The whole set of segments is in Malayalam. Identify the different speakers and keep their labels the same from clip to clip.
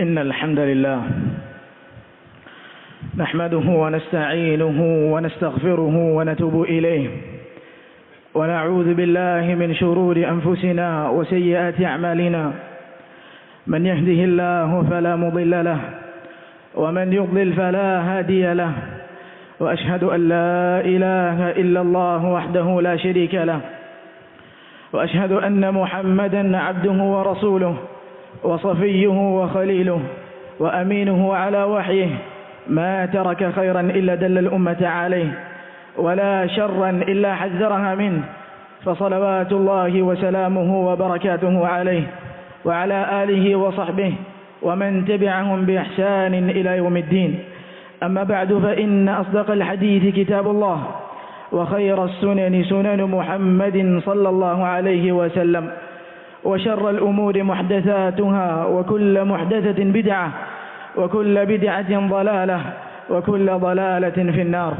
Speaker 1: إن الحمد لله نحمده ونستعينه ونستغفره ونتوب إليه ونعوذ بالله من شرور أنفسنا وسيئات أعمالنا من يهده الله فلا مضل له ومن يضلل فلا هادي له وأشهد أن لا إله إلا الله وحده لا شريك له وأشهد أن محمدا عبده ورسوله وصفيه وخليله وأمينه على وحيه ما ترك خيرا إلا دل الأمة عليه ولا شرا إلا حذرها منه فصلوات الله وسلامه وبركاته عليه وعلى آله وصحبه ومن تبعهم بإحسان إلى يوم الدين أما بعد فإن أصدق الحديث كتاب الله وخير السنن سنن محمد صلى الله عليه وسلم وشر الأمور محدثاتها وكل محدثة بدعة وكل بدعة ضلالة وكل ضلالة في النار.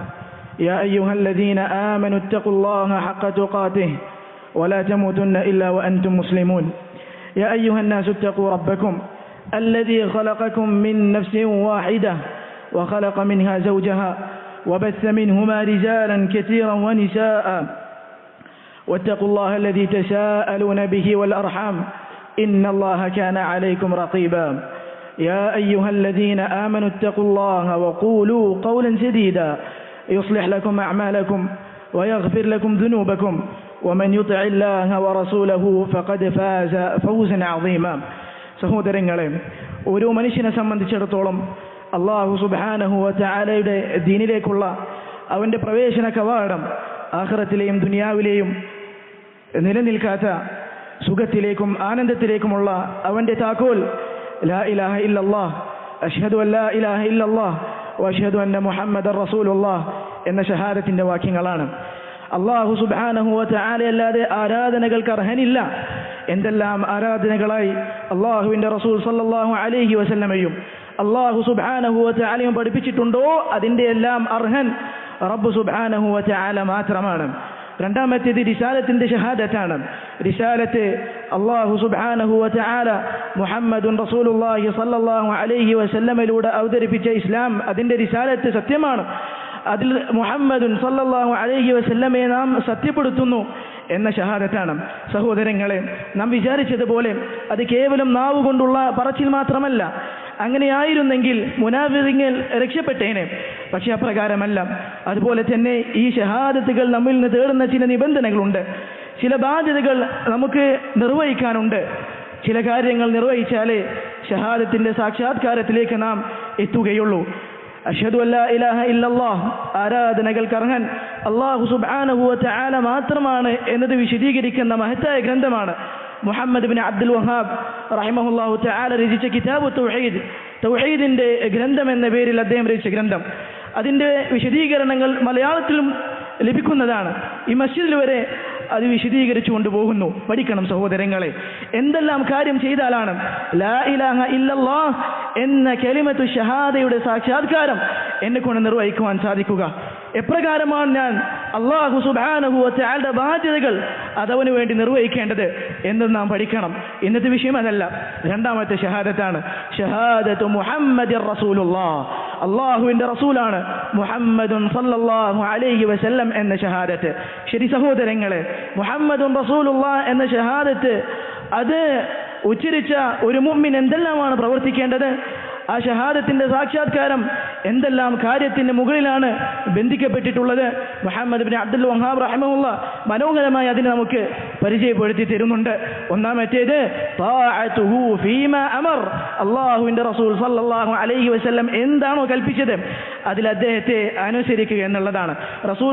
Speaker 1: يا أيها الذين آمنوا اتقوا الله حق تقاته ولا تموتن إلا وأنتم مسلمون. يا أيها الناس اتقوا ربكم الذي خلقكم من نفس واحدة وخلق منها زوجها وبث منهما رجالا كثيرا ونساء واتقوا الله الذي تساءلون به والأرحام إن الله كان عليكم رقيبا يا أيها الذين آمنوا اتقوا الله وقولوا قولا سديدا يصلح لكم أعمالكم ويغفر لكم ذنوبكم ومن يطع الله ورسوله فقد فاز فوزا عظيما സഹോദരങ്ങളെ ഓരോ മനുഷ്യനെ സംബന്ധിച്ചിടത്തോളം അള്ളാഹു സുബാനഹുവ ചാലയുടെ ദീനിലേക്കുള്ള അവൻ്റെ പ്രവേശന കവാടം ആഹ്റത്തിലെയും ദുനിയാവിലെയും നിലനിൽക്കാത്ത സുഖത്തിലേക്കും ആനന്ദത്തിലേക്കുമുള്ള അവന്റെ താക്കോൽ. ലാ ഇലാഹ ഇല്ലല്ലാഹ് അഷ്ഹദു അല്ലാ ഇലാഹ ഇല്ലല്ലാഹ് വഅഷ്ഹദു അന്ന മുഹമ്മദർ റസൂലുള്ളാഹ് എന്ന ഷഹാദത്തിന്റെ വാക്യങ്ങളാണ്. അള്ളാഹു സുബാനഹു അല്ലാതെ ആരാധനകൾക്ക് അർഹനില്ല. എന്തെല്ലാം ആരാധനകളായി അള്ളാഹുവിന്റെ റസൂൽ സല്ലല്ലാഹു അലൈഹി വസല്ലമയും അള്ളാഹു സുബാനഹു അലയും പഠിപ്പിച്ചിട്ടുണ്ടോ? അതിന്റെ എല്ലാം അർഹൻ റബ്ബ് സുബാനഹുവ അല മാത്രമാണ്. രണ്ടാമത്തേത് റിസാലത്തിന്റെ ഷഹാദത്താണ്. റിസാലത്ത് അള്ളാഹു സുബാനഹു അല മുഹമ്മദുൻ റസൂലുള്ളാഹി സ്വല്ലല്ലാഹു അലൈഹി വസല്ലമയിലൂടെ അവതരിപ്പിച്ച ഇസ്ലാം അതിന്റെ റിസാലത്ത് സത്യമാണ്. അതിൽ മുഹമ്മദുൻ സല്ലല്ലാഹു അലൈഹി വസല്ലമയെ നാം സത്യപ്പെടുത്തുന്നു എന്ന ഷഹാദത്താണ്. സഹോദരങ്ങളെ നാം വിചാരിച്ചതുപോലെ അത് കേവലം നാവ് കൊണ്ടുള്ള പറച്ചിൽ മാത്രമല്ല അങ്ങനെയായിരുന്നെങ്കിൽ മുനാഫിങ്ങൾ രക്ഷപ്പെട്ടേനെ. പക്ഷെ അപ്രകാരമല്ല. അതുപോലെ തന്നെ ഈ ഷഹാദത്തുകൾ നമ്മിൽ നിന്ന് തേടുന്ന ചില നിബന്ധനകളുണ്ട്. ചില ബാധ്യതകൾ നമുക്ക് നിർവഹിക്കാനുണ്ട്. ചില കാര്യങ്ങൾ നിർവഹിച്ചാലേ ഷഹാദത്തിന്റെ സാക്ഷാത്കാരത്തിലേക്ക് നാം എത്തുകയുള്ളൂ. അഷദു അല്ലാ ഇലാഹ ഇല്ലല്ലാഹ് ആരാധനകൾക്ക് അർഹൻ. അള്ളാഹു സുബ്ഹാനഹു വതആല മാത്രമാണ് എന്നത് വിശദീകരിക്കുന്ന മഹത്തായ ഗ്രന്ഥമാണ്. മുഹമ്മദ് ബിൻ അബ്ദുൽ വഹാബ് റഹിമഹുല്ലാഹു ചാല രചിച്ച കിതാബ് തൗഹീദ്. തൗഹീദിന്റെ ഗ്രന്ഥം എന്ന പേരിൽ അദ്ദേഹം രചിച്ച ഗ്രന്ഥം. അതിന്റെ വിശദീകരണങ്ങൾ മലയാളത്തിലും ലഭിക്കുന്നതാണ്. ഈ മസ്ജിദിൽ വരെ അത് വിശദീകരിച്ചു കൊണ്ടുപോകുന്നു. പഠിക്കണം സഹോദരങ്ങളെ. എന്തെല്ലാം കാര്യം ചെയ്താലാണ് ലാ ഇലാഹ എന്ന കലിമത്തു ഷഹാദയുടെ സാക്ഷാത്കാരം എന്നെ കൊണ്ട് നിർവഹിക്കുവാൻ സാധിക്കുക. എപ്രകാരമാണ് ഞാൻ അള്ളാഹു സുബാനഹുവത്തെ ബാധ്യതകൾ അതവന് വേണ്ടി നിർവഹിക്കേണ്ടത് എന്ന് നാം പഠിക്കണം. ഇന്നത്തെ വിഷയം അതല്ല. രണ്ടാമത്തെ ഷഹാദത്താണ്. ഷഹാദത്ത് മുഹമ്മദ് റസൂലുള്ള അള്ളാഹുവിന്റെ റസൂലാണ് സല്ലല്ലാഹു അലൈഹി വസല്ലം എന്ന ഷഹാദത്ത്. ശരി സഹോദരങ്ങളെ മുഹമ്മദുൻ റസൂലുള്ള എന്ന ഷഹാദത്ത് അത് ഉച്ചരിച്ച ഒരു മുമ്മിൻ എന്തെല്ലാമാണ് പ്രവർത്തിക്കേണ്ടത്? ആ ഷഹാദത്തിന്റെ സാക്ഷാത്കാരം എന്തെല്ലാം കാര്യത്തിന്റെ മുകളിലാണ് ബന്ധിക്കപ്പെട്ടിട്ടുള്ളത്? മുഹമ്മദ് ബിൻ അബ്ദുൽ വഹാബ് റഹ്മുള്ള മനോഹരമായി അതിനെ നമുക്ക് പരിചയപ്പെടുത്തി തരുന്നുണ്ട്. ഒന്നാമത്തേത് അള്ളാഹുവിന്റെ റസൂൽ സല്ലാഹു അലൈഹി വസ്ല്ലം എന്താണോ കൽപ്പിച്ചത് അതിൽ അദ്ദേഹത്തെ അനുസരിക്കുക എന്നുള്ളതാണ്. റസൂൽ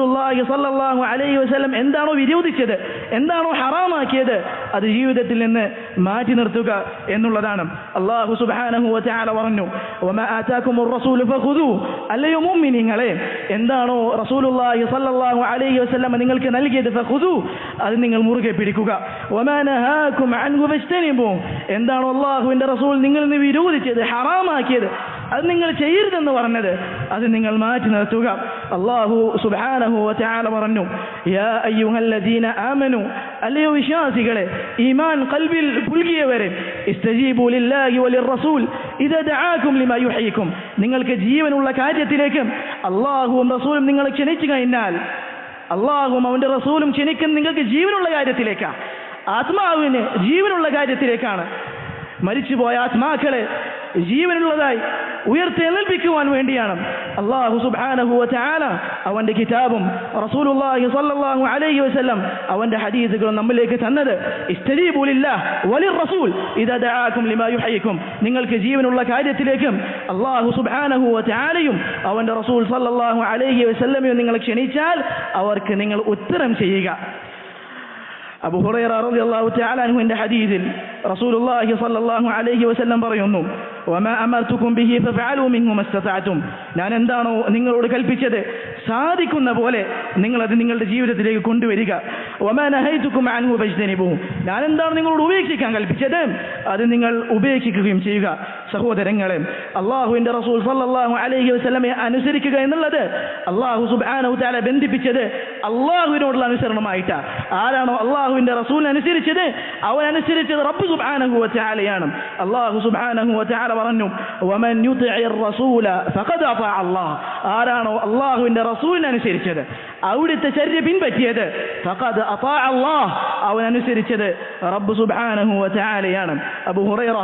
Speaker 1: സല്ലാഹു അലൈഹി വസ്ല്ലം എന്താണോ വിരോധിച്ചത് എന്താണോ ഹറാമാക്കിയത് അത് ജീവിതത്തിൽ നിന്ന് മാറ്റി നിർത്തുക എന്നുള്ളതാണ്. അള്ളാഹു സുബാനഹു പറഞ്ഞു വമാ മുമ്മി നിങ്ങളെ അല്ലയോ എന്താണോ റസൂലുള്ളാഹി സല്ലല്ലാഹു അലൈഹി വസല്ലം നിങ്ങൾക്ക് നൽകിയത്? ഫഖുദു അത് നിങ്ങൾ മുറുകെ പിടിക്കുക. എന്താണോ അള്ളാഹുവിന്റെ റസൂൽ നിന്ന് വിരോധിച്ചത് ഹറാമാക്കിയത്. അത് നിങ്ങൾ ചെയ്യരുതെന്ന് പറഞ്ഞത് അത് നിങ്ങൾ മാറ്റി നിർത്തുക. അള്ളാഹു സുബാനഹു വതആല പറഞ്ഞു യാ അയ്യുഹല്ലദീന ആമനു അല്ലയോ വിശ്വാസികളെ ഈമാൻ കൽബിൽ പുൽകിയവരെ ലിമാ യുഹ്യിക്കും. നിങ്ങൾക്ക് ജീവനുള്ള കാര്യത്തിലേക്ക് അള്ളാഹുവും റസൂലും നിങ്ങളെ ക്ഷണിച്ചു കഴിഞ്ഞാൽ അള്ളാഹും അവന്റെ റസൂലും ക്ഷണിക്കുന്ന നിങ്ങൾക്ക് ജീവനുള്ള കാര്യത്തിലേക്കാണ് ആത്മാവിന് ജീവനുള്ള കാര്യത്തിലേക്കാണ്. മരിച്ചുപോയ ആത്മാക്കളെ ജീവനുള്ളതായി ഉയർത്തെഴുന്നേൽപ്പിക്കുവാൻ വേണ്ടിയാണ്. അള്ളാഹു സുബ്ഹാനഹു വതആല അവന്റെ കിതാബും റസൂലുള്ളാഹി സ്വല്ലല്ലാഹു അലൈഹി വസല്ലം അവന്റെ ഹദീസുകളും നമ്മിലേക്ക് തന്നത്. ഇസ്തജീബു ലില്ലാഹ് വലിർ റസൂൽ ദഅാകും ലിമാ യുഹ്യിക്കും നിങ്ങൾക്ക് ജീവനുള്ള കാര്യത്തിലേക്കും അള്ളാഹു സുബ്ഹാനഹു വതആലയും അവന്റെ റസൂൽ സ്വല്ലല്ലാഹു അലൈഹി വസല്ലമയും നിങ്ങളെ ക്ഷണിച്ചാൽ അവർക്ക് നിങ്ങൾ ഉത്തരം ചെയ്യുക. അബു ഹുറൈറ റളിയല്ലാഹു തആല അൻഹുവിന്റെ ഹദീസിൽ റസൂലുള്ളാഹി സ്വല്ലല്ലാഹു അലൈഹി വസല്ലം പറയുന്നു വമാ അമർതുകും ബിഹി ഫഫഅലു മിൻഹു മസ്തതഅതും ഞാൻ എന്താണോ നിങ്ങളോട് കൽപ്പിച്ചത് സാധിക്കുന്ന പോലെ നിങ്ങൾ അത് നിങ്ങളുടെ ജീവിതത്തിലേക്ക് കൊണ്ടുവരിക. ഒമാനഹൈതുക്കും അൻഹു ഫജ്തനിബു ഞാൻ എന്താണ് നിങ്ങളോട് ഉപേക്ഷിക്കാൻ കൽപ്പിച്ചത്? അത് നിങ്ങൾ ഉപേക്ഷിക്കുകയും ചെയ്യുക. സഹോദരങ്ങളെ അള്ളാഹുവിന്റെ റസൂൽ സല്ലാഹു അലൈഹി വസ്ലമെ അനുസരിക്കുക എന്നുള്ളത് അള്ളാഹു സുബ്ഹാനഹു തആല ബന്ധിപ്പിച്ചത് അള്ളാഹുവിനോടുള്ള അനുസരണമായിട്ടാണ് ആരാണോ അള്ളാഹുവിന്റെ റസൂൽ അനുസരിച്ചത്? അവൻ അനുസരിച്ചത് റബ്ബ് സുബ്ഹാനഹു വാലയാണ് അള്ളാഹു സുബ്ഹാനഹു വാല പറഞ്ഞു ആരാണോ അള്ളാഹുവിന്റെ റസൂലിനെ അനുസരിച്ചത് അവിടുത്തെ ചര്യ പിൻപറ്റിയത്. ഫഖദ് അതാ അല്ലാഹ് അവൻ അനുസരിച്ചത് റബ്ബ് സുബ്ഹാനഹു വതആലയാണ്. അബൂ ഹുറൈറ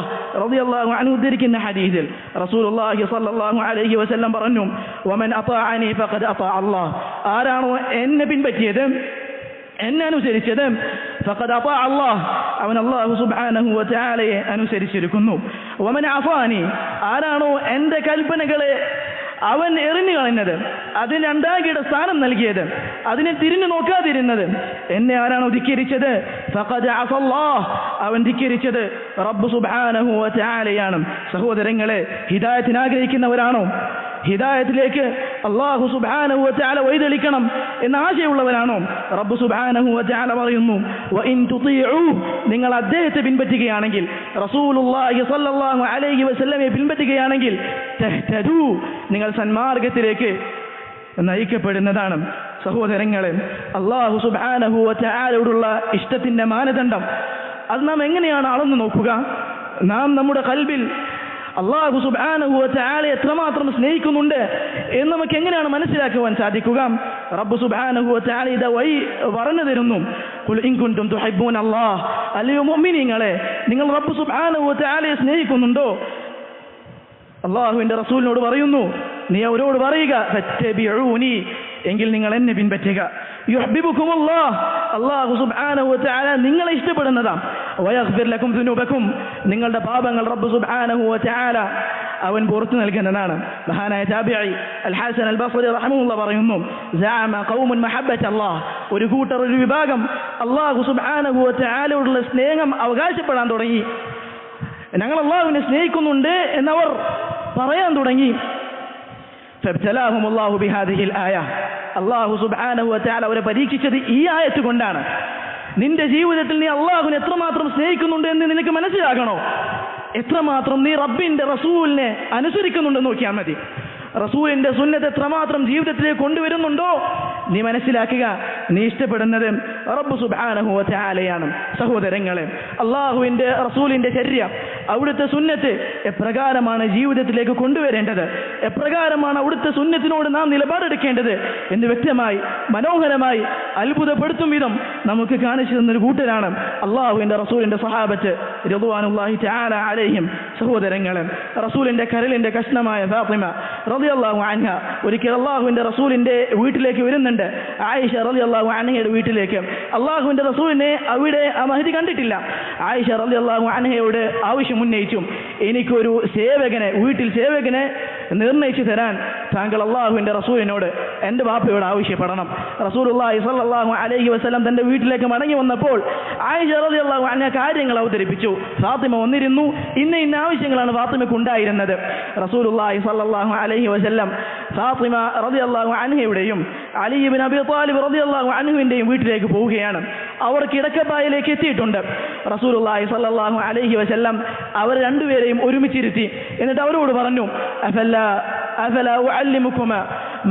Speaker 1: റളിയല്ലാഹു അൻഹു ഉദ്ധരിക്കുന്ന ഹദീസിൽ റസൂലുള്ളാഹി സ്വല്ലല്ലാഹു അലൈഹി വസല്ലം പറഞ്ഞു വമൻ അതാഅനി ഫഖദ് അതാ അല്ലാഹ് ആരാണോ എന്നെ പിൻപറ്റിയത്? എന്നെ അനുസരിച്ചത്. ഫഖദ് അതാ അല്ലാഹ് അവൻ അല്ലാഹു സുബ്ഹാനഹു വതആലയെ അനുസരിച്ചിരിക്കുന്നു. വമൻ അഫാനി. ആരാണോ എന്റെ കൽപ്പനകളെ അവൻ എറിഞ്ഞു കളഞ്ഞത്. അതിന് രണ്ടാകിയുടെ സ്ഥാനം നൽകിയത്. അതിനെ തിരിഞ്ഞു നോക്കാതിരുന്നത്. എന്നെ ആരാണ് ധിക്കരിച്ചത്? അവൻ ധിക്കരിച്ചത് റബ്ബ് വതആലയാണ് സഹോദരങ്ങളെ ഹിദായത്തിന് ആഗ്രഹിക്കുന്നവരാണോ ഹിദായത്തിലേക്ക് അള്ളാഹു സുബ്ഹാനഹു വതആല വൈതെളിക്കണം എന്ന ആശയമുള്ളവരാണോ? റബ്ബ് സുബ്ഹാനഹു വതആല പറയുന്നു നിങ്ങൾ അദ്ദേഹത്തെ പിൻപറ്റുകയാണെങ്കിൽ റസൂലുള്ളാഹി അലൈഹി വസല്ലമയെ പിൻപറ്റുകയാണെങ്കിൽ നിങ്ങൾ സന്മാർഗത്തിലേക്ക് നയിക്കപ്പെടുന്നതാണ്. സഹോദരങ്ങളെ അള്ളാഹു സുബ്ഹാനഹു വതആലയോടുള്ള ഇഷ്ടത്തിന്റെ മാനദണ്ഡം അത് നാം എങ്ങനെയാണ് അളന്നു നോക്കുക? നാം നമ്മുടെ കൽബിൽ അള്ളാഹു സുബ്ഹാനഹു വതആല എത്രമാത്രം സ്നേഹിക്കുന്നുണ്ട് എന്ന് നമുക്ക് എങ്ങനെയാണ് മനസ്സിലാക്കുവാൻ സാധിക്കുക? റബ്ബു സുബ്ഹാനഹു വതആല ഇത് വഴി പറഞ്ഞു തരുന്നു. മുഅ്മിനീങ്ങളെ നിങ്ങൾ റബ്ബു സുബ്ഹാനഹു വതആലയെ സ്നേഹിക്കുന്നുണ്ടോ? അള്ളാഹുവിന്റെ റസൂലിനോട് പറയുന്നു നീ അവരോട് പറയുക എങ്കിൽ നിങ്ങൾ എന്നെ പിൻപറ്റുക. സുബ്ഹാനഹു വതആല നിങ്ങളെ ഇഷ്ടപ്പെടുന്നതാ. വയഗ്ഫിർ ലക്കും ദുനൂബക്കും. നിങ്ങളുടെ പാപങ്ങൾ റബ്ബ് സുബ്ഹാനഹു വതആല അവൻ പുറത്തു നൽകുന്നതാണ്. മഹാനായ താബിഈ അൽ ഹസൻ അൽ ബസ്രി റഹ്മഹുല്ലാഹ് പറയുന്നു ഖൗമുൻ മഹബ്ബത അല്ലാഹ് ഒരു കൂട്ടർ ഒരു വിഭാഗം അല്ലാഹു സുബ്ഹാനഹു വതആലയോടുള്ള സ്നേഹം അവകാശപ്പെടാൻ തുടങ്ങി. ഞങ്ങൾ അള്ളാഹുവിനെ സ്നേഹിക്കുന്നുണ്ട് എന്നവർ പറയാൻ തുടങ്ങി. അള്ളാഹു ബിഹാദിഹിൽ ആയ അവരെ പരീക്ഷിച്ചത് ഈ ആയത് കൊണ്ടാണ്. നിന്റെ ജീവിതത്തിൽ നീ അള്ളാഹുവിനെ എത്രമാത്രം സ്നേഹിക്കുന്നുണ്ട് എന്ന് നിനക്ക് മനസ്സിലാകണോ? എത്രമാത്രം നീ റബ്ബിന്റെ റസൂലിനെ അനുസരിക്കുന്നുണ്ടെന്ന് നോക്കിയാൽ മതി. റസൂലിന്റെ സുന്നത്ത് എത്രമാത്രം ജീവിതത്തിലേക്ക് കൊണ്ടുവരുന്നുണ്ടോ? നീ മനസ്സിലാക്കുക നീ ഇഷ്ടപ്പെടുന്നത് റബ്ബ് സുബ്ഹാനഹു വതആലയാണ് സഹോദരങ്ങളെ. അള്ളാഹുവിന്റെ റസൂലിന്റെ ചര്യ അവിടുത്തെ സുന്നത്ത് എപ്രകാരമാണ് ജീവിതത്തിലേക്ക് കൊണ്ടുവരേണ്ടത് എപ്രകാരമാണ് അവിടുത്തെ സുന്നത്തിനോട് നാം നിലപാടെടുക്കേണ്ടത് എന്ന് വ്യക്തമായി മനോഹരമായി അത്ഭുതപ്പെടുത്തും വിധം നമുക്ക് കാണിച്ചു തന്നൊരു കൂട്ടരാണ് അള്ളാഹുവിന്റെ റസൂലിന്റെ സഹാബത്ത് തആല അലൈഹിം. സഹോദരങ്ങളെ റസൂലിന്റെ കരലിന്റെ കഷ്ണമായ ഫാത്തിമ റളിയല്ലാഹു അൻഹ ഒരിക്കൽ അള്ളാഹുവിന്റെ റസൂലിന്റെ വീട്ടിലേക്ക് വരുന്നുണ്ട്. ആയിഷ റലി അള്ളാഹു അനഹയുടെ വീട്ടിലേക്ക്. അള്ളാഹുവിന്റെ റസൂലിനെ അവിടെ ആ മഹിതി കണ്ടിട്ടില്ല. ആയിഷ റലി അള്ളാഹു അനഹയോട് ആവശ്യം ഉന്നയിച്ചു. എനിക്കൊരു സേവകനെ വീട്ടിൽ സേവകനെ നിർണയിച്ചു തരാൻ താങ്കൾ അള്ളാഹുവിന്റെ റസൂലിനോട് എന്റെ ബാപ്പയോട് ആവശ്യപ്പെടണം. റസൂലുള്ളാഹി സ്വല്ലല്ലാഹു അലൈഹി വസല്ലം തന്റെ വീട്ടിലേക്ക് മടങ്ങി വന്നപ്പോൾ ആയിഷ റളിയല്ലാഹു അൻഹ കാര്യങ്ങൾ അവതരിപ്പിച്ചു. ഫാത്തിമ വന്നിരുന്നു. ഇന്ന ഇന്ന ആവശ്യങ്ങളാണ് ഫാത്തിമയ്ക്ക് ഉണ്ടായിരുന്നത്. റസൂലുള്ളാഹി സ്വല്ലല്ലാഹു അലൈഹി വസല്ലം ഫാത്തിമ റളിയല്ലാഹു അൻഹയുടെയും Ali Ali bin Abi Talib റതി അള്ളാഹു അൻഹുവിന്റെയും വീട്ടിലേക്ക് പോവുകയാണ്. അവർ കിടക്കപ്പായിലേക്ക് എത്തിയിട്ടുണ്ട്. റസൂൽ അള്ളാഹി സ്വല്ലല്ലാഹു അലൈഹി വസല്ലം അവർ രണ്ടുപേരെയും ഒരുമിച്ചിരുത്തി. എന്നിട്ട് അവരോട് പറഞ്ഞു അഫല്ല അഫല ഉഅല്ലിമുക്കുമ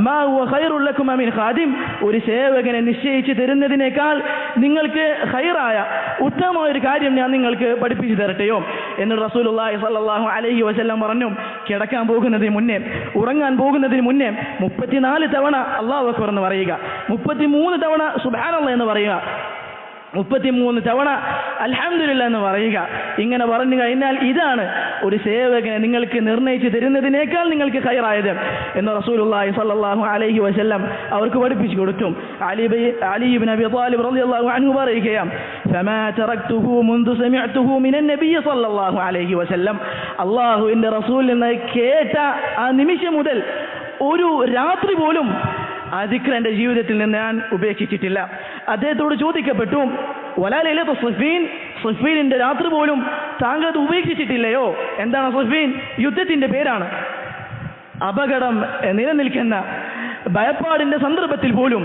Speaker 1: മാ ഹുവ ഖൈറു ലക്കുമ മിൻ ഖാദിം ഒരു സേവകനെ നിശ്ചയിച്ച് തരുന്നതിനേക്കാൾ നിങ്ങൾക്ക് ഖൈറായ ഉത്തമമായ ഒരു കാര്യം ഞാൻ നിങ്ങൾക്ക് പഠിപ്പിച്ചു തരട്ടെയോ? എന്ന് റസൂലുള്ളാഹി സ്വല്ലല്ലാഹു അലൈഹി വസല്ലം പറഞ്ഞു. കിടക്കാൻ പോകുന്നതിന് മുന്നേ ഉറങ്ങാൻ പോകുന്നതിന് മുന്നേ മുപ്പത്തിനാല് തവണ അള്ളാഹു അക്ബർ എന്ന് പറയുക. മുപ്പത്തിമൂന്ന് തവണ സുബ്ഹാനല്ലാഹ് എന്ന് പറയുക. മുപ്പത്തിമൂന്ന് തവണ അലഹമില്ല എന്ന് പറയുക. ഇങ്ങനെ പറഞ്ഞു കഴിഞ്ഞാൽ ഇതാണ് ഒരു സേവകനെ നിങ്ങൾക്ക് നിർണയിച്ചു തരുന്നതിനേക്കാൾ നിങ്ങൾക്ക് ഖൈറായത് എന്ന് റസൂലുള്ളാഹി സ്വല്ലല്ലാഹു അലൈഹി വസല്ലം അവർക്ക് പഠിപ്പിച്ചു കൊടുത്തു. അള്ളാഹുവിന്റെ ബൈ അലി ഇബ്നു അബി താലിബ് റളിയല്ലാഹു ഫമാ തറക്തുഹു മുൻദു അലൈഹി വസല്ലം. റസൂലിൽ നിന്ന് കേട്ട ആ നിമിഷം മുതൽ ഒരു രാത്രി പോലും ആ ദിക്ർ എന്റെ ജീവിതത്തിൽ നിന്ന് ഞാൻ ഉപേക്ഷിച്ചിട്ടില്ല. അദ്ദേഹത്തോട് ചോദിക്കപ്പെട്ടു വലാലയിലെ സുഫീൻ സുഫീനിന്റെ രാത്രി പോലും താങ്കൾ അത് ഉപേക്ഷിച്ചിട്ടില്ലയോ? എന്താണ് സുഫീൻ യുദ്ധത്തിന്റെ പേരാണ്. അപകടം നിലനിൽക്കുന്ന ഭയപ്പാടിന്റെ സന്ദർഭത്തിൽ പോലും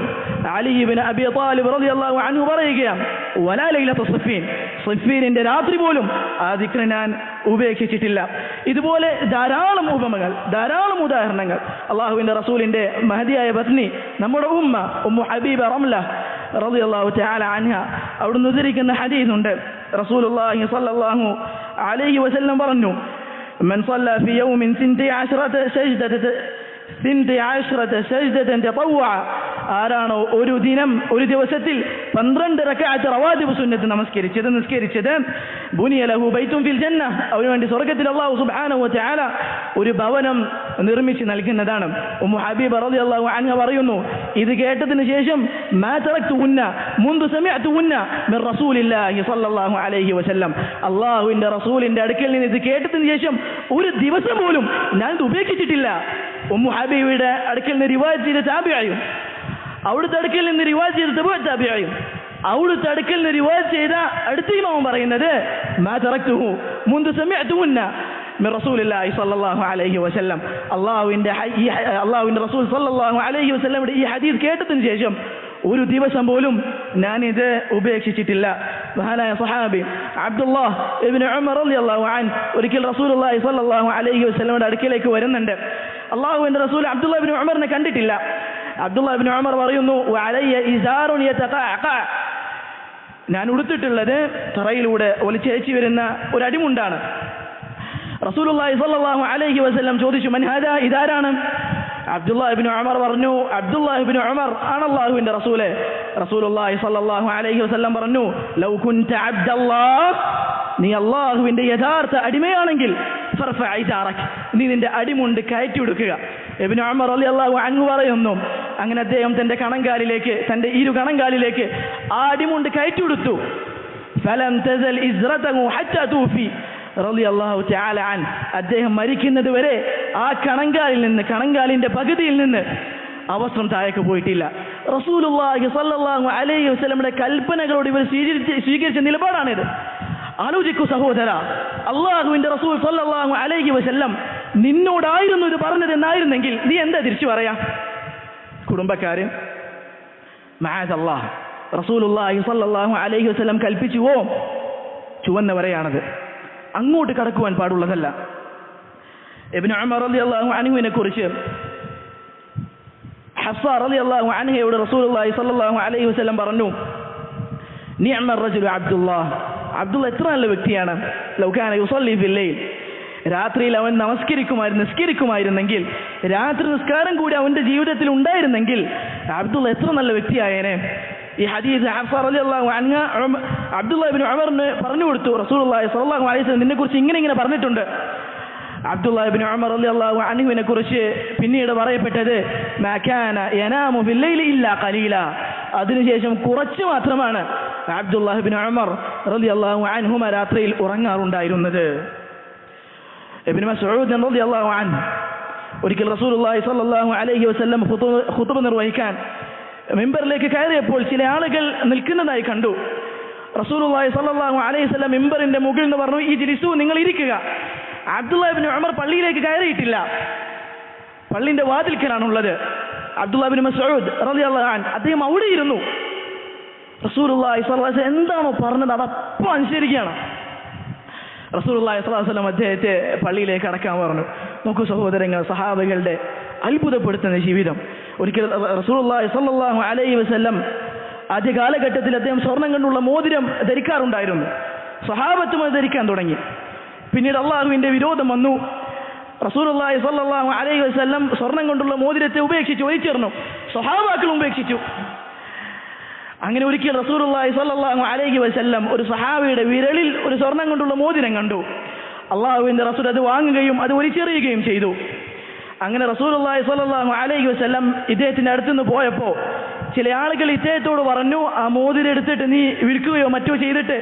Speaker 1: അലിബിന് അബി താലിബ് റളിയല്ലാഹു അൻഹു പറയുകയാണ് വലാ ലൈലത്തു സഫീൻ സഫീനിന്റെ രാത്രി പോലും ആ ദിക്ര ഞാൻ ഉപേക്ഷിച്ചിട്ടില്ല ഇതുപോലെ ധാരാളം ഉപമകൾ ധാരാളം ഉദാഹരണങ്ങൾ അള്ളാഹുവിന്റെ റസൂലിന്റെ മഹദിയായ പത്നി നമ്മുടെ ഉമ്മ ഉമ്മു ഹബീബ റംല റളിയല്ലാഹു തആല അൻഹ അവിടുന്ന് ഉദ്ധരിക്കുന്ന ഹദീസുണ്ട് റസൂലുള്ളാഹി സ്വല്ലല്ലാഹു അലൈഹി വസല്ലം പറഞ്ഞു من صلى في يوم ثنتي عشرة سجدة തവ്വാ ആരാണോ ഒരു ദിനം ഒരു ദിവസത്തിൽ പന്ത്രണ്ട് റക്കാത്ത് റവാദിബ് സുന്നത്ത് നമസ്കരിച്ചത് നിസ്കരിച്ചത്. ബുനിയലഹു ബൈത്തും ഫിൽ ജന്ന അവന് വേണ്ടി സ്വർഗത്തിൽ അള്ളാഹു സുബ്ഹാനഹു തആല ഒരു ഭവനം നിർമ്മിച്ച് നൽകുന്നതാണ്. ഉമ്മു ഹബീബ് റളിയല്ലാഹു അൻഹ പറയുന്നു ഇത് കേട്ടതിന് ശേഷം മാ തറക്തു ഉന്ന മുൻപ് സമയത്ത് ഉന്ന മിർ റസൂലില്ലാഹി സ്വല്ലല്ലാഹു അലൈഹി വസല്ലം. അള്ളാഹുവിന്റെ റസൂലിന്റെ അടുക്കൽ നിന്ന് ഇത് കേട്ടതിന് ശേഷം ഒരു ദിവസം പോലും ഞാൻ ഇത് ഉപേക്ഷിച്ചിട്ടില്ല ഉമ്മു ഹബീബയുടെ അടുക്കൽ നിന്ന് റിവായത്ത് ചെയ്ത താബിയായും അവിടുത്തെ അടുക്കൽ നിന്ന് റിവാജ് ചെയ്ത തബു താബിയായും അവിടുത്തെ അടുക്കൽ നിന്ന് റിവാജ് ചെയ്ത അടുത്ത ഇമാമൻ പറയുന്നത് മാ തറക്തുഹു മുൻദു സമിഅതുഹുന്ന من رسول الله صلى الله عليه وسلم അള്ളാഹുവിന്റെ ഈ അള്ളാഹുവിന്റെ റസൂൽ സല്ലല്ലാഹു അലൈഹി വസല്ലമയുടെ ഈ ഹദീസ് കേട്ടതിന് ശേഷം ഒരു ദിവസം പോലും ഞാനിത് ഉപേക്ഷിച്ചിട്ടില്ല മഹാനായ സഹാബി അബ്ദുല്ലാഹ് ഇബ്നു ഉമർ റളിയല്ലാഹു അൻ ഒരിക്കൽ റസൂലുള്ളാഹി സ്വല്ലല്ലാഹു അലൈഹി വസല്ലമയുടെ അടുക്കലേക്ക് വരുന്നുണ്ട് അള്ളാഹുവിന്റെ റസൂൽ അബ്ദുള്ള ഇബ്നു ഉമറിനെ കണ്ടിട്ടില്ല. അബ്ദുള്ള ഇബ്നു ഉമർ പറയുന്നു ഞാൻ ഉടുത്തിട്ടുള്ളത് തറയിലൂടെ ഒലിച്ചേച്ചി വരുന്ന ഒരു അടിമുണ്ടാണ്. റസൂലുള്ളാഹി സ്വല്ലല്ലാഹു അലൈഹി വസല്ലം ചോദിച്ചു മൻ ഹാദാ? ഇതാരാണ്? അബ്ദുള്ള ഇബ്നു ഉമർ പറഞ്ഞു അബ്ദുള്ള ഇബ്നു ഉമർ ആണ് അള്ളാഹുവിന്റെ റസൂലെ. റസൂലുള്ളാഹി സ്വല്ലല്ലാഹു അലൈഹി വസല്ലം പറഞ്ഞു ലൗ അബ്ദല്ലാഹ്. നീ അള്ളാഹുവിന്റെ യഥാർത്ഥ അടിമയാണെങ്കിൽ നീ നിന്റെ അടിമുണ്ട് കയറ്റി കൊടുക്കുക ഇബ്നു ഉമർ റളിയല്ലാഹു അൻഹു പറയുന്നു അങ്ങനെ അദ്ദേഹം തന്റെ കണങ്കാലിലേക്ക് തന്റെ ഇരു കണങ്കാലിലേക്ക് ആ അടിമുണ്ട് കയറ്റി കൊടുത്തു ഫലം തസൽ ഹത്താ തൂഫി. റളിയല്ലാഹു തആല അൻ അദ്ദേഹം മരിക്കുന്നത് വരെ ആ കണങ്കാലിൽ നിന്ന് കണങ്കാലിന്റെ പകുതിയിൽ നിന്ന് അവസരം താഴേക്ക് പോയിട്ടില്ല. റസൂലുള്ളാഹി സ്വല്ലല്ലാഹു അലൈഹി വസല്ലമയുടെ കൽപ്പനകളോട് ഇവർ സ്വീകരിച്ച സ്വീകരിച്ച നിലപാടാണിത്. ആലോചിക്കൂ സഹോദര അള്ളാഹുവിന്റെ റസൂൽ സല്ലാഹു അലൈഹി വസല്ലം നിന്നോടായിരുന്നു ഇത് പറഞ്ഞത് എന്നായിരുന്നെങ്കിൽ നീ എന്താ തിരിച്ചു പറയാ? കുടുംബക്കാര് റസൂലുള്ളാഹി സല്ലാഹു അലൈഹി വസ്ലം കൽപ്പിച്ചുവോ ചുവന്നവരെയാണത്. അങ്ങോട്ട് കടക്കുവാൻ പാടുള്ളതല്ല. അൻഹുവിനെ കുറിച്ച് ഹഫ്സ റളിയല്ലാഹു അൻഹയോട് റസൂലുള്ളാഹി സ്വല്ലല്ലാഹു അലൈഹി വസ്ലം പറഞ്ഞു നിഅമ റജുലു അബ്ദുല്ലാഹ്. അബ്ദുള്ള എത്ര നല്ല വ്യക്തിയാണ്. ലൗകാന യുസല്ലിഫില്ലയിൽ രാത്രിയിൽ അവൻ നമസ്കരിക്കുമായിരുന്നു നിസ്കരിക്കുമായിരുന്നെങ്കിൽ രാത്രി നിസ്കാരം കൂടി അവന്റെ ജീവിതത്തിൽ ഉണ്ടായിരുന്നെങ്കിൽ അബ്ദുള്ള എത്ര നല്ല വ്യക്തിയായേനെ. ഈ ഹദീസ് അബ്ദുല്ലാബിൻ അമറിന് പറഞ്ഞു കൊടുത്തു. റസൂൽ നിന്നെ കുറിച്ച് ഇങ്ങനെ ഇങ്ങനെ പറഞ്ഞിട്ടുണ്ട്. അബ്ദുള്ള അമർ അലി അള്ളാഹു അനുവിനെ കുറിച്ച് പിന്നീട് പറയപ്പെട്ടത് ഇല്ലാ ഖലീല. അതിനുശേഷം കുറച്ച് മാത്രമാണ് അബ്ദുള്ള അമർ റലി അള്ളാഹു അൻഹുമ രാത്രിയിൽ ഉറങ്ങാറുണ്ടായിരുന്നത്. ഇബ്നു റലി റളിയല്ലാഹു അൻഹു ഒരിക്കൽ റസൂലുള്ളാഹി സ്വല്ലല്ലാഹു അലൈഹി വസല്ലം ഖുതുബ നിർവഹിക്കാൻ മിമ്പറിലേക്ക് കയറിയപ്പോൾ ചില ആളുകൾ നിൽക്കുന്നതായി കണ്ടു. റസൂലുള്ളാഹി സ്വല്ലല്ലാഹു അലൈഹി വസല്ലം മിമ്പറിന്റെ മുകളിൽ നിന്ന് പറഞ്ഞു ഈ ജിലിസു നിങ്ങൾ ഇരിക്കുക. അബ്ദുല്ലാഹിബിൻ ഉമർ പള്ളിയിലേക്ക് കയറിയിട്ടില്ല. പള്ളിന്റെ വാതിൽക്കലാണുള്ളത്. അബ്ദുല്ലാബിൻ മസൂദ് റളിയല്ലാഹു അൻഹു അദ്ദേഹം അവിടെ ഇരുന്നു. റസൂലുള്ളാഹി വസല്ലം എന്താണോ പറഞ്ഞത് അതപ്പം അനുസരിക്കുകയാണ്. റസൂലുള്ളാഹി വസല്ലം അദ്ദേഹത്തെ പള്ളിയിലേക്ക് അടക്കാൻ പറഞ്ഞു. നോക്കൂ സഹോദരങ്ങൾ സഹാബികളുടെ അത്ഭുതപ്പെടുത്തുന്ന ജീവിതം. ഒരിക്കൽ റസൂലുള്ളാഹി സ്വല്ലല്ലാഹു അലൈഹി വസല്ലം ആദ്യ കാലഘട്ടത്തിൽ അദ്ദേഹം സ്വർണം കണ്ടുള്ള മോതിരം ധരിക്കാറുണ്ടായിരുന്നു. സഹാബത്തും അത് ധരിക്കാൻ തുടങ്ങി. പിന്നീട് അള്ളാഹുവിന്റെ വിരോധം വന്നു. റസൂലുള്ളാഹി സ്വല്ലല്ലാഹു അലൈഹി വസല്ലം സ്വർണം കൊണ്ടുള്ള മോതിരത്തെ ഉപേക്ഷിച്ചു ഒഴിച്ചേർന്നു. സ്വഹാബാക്കളും ഉപേക്ഷിച്ചു. അങ്ങനെ ഒരിക്കൽ റസൂലുള്ളാഹി സ്വല്ലല്ലാഹു അലൈഹി വസല്ലം ഒരു സഹാബിയുടെ വിരലിൽ ഒരു സ്വർണം കൊണ്ടുള്ള മോതിരം കണ്ടു. അള്ളാഹുവിന്റെ റസൂൽ അത് വാങ്ങുകയും അത് ഒലിച്ചെറിയുകയും ചെയ്തു. അങ്ങനെ റസൂലുള്ളാഹി സ്വല്ലല്ലാഹു അലൈഹി വസല്ലം ഇദ്ദേഹത്തിന്റെ അടുത്തുനിന്ന് പോയപ്പോൾ ചില ആളുകൾ ഇദ്ദേഹത്തോട് പറഞ്ഞു ആ മോതിരം എടുത്തിട്ട് നീ വിൽക്കുകയോ മറ്റോ ചെയ്തിട്ട്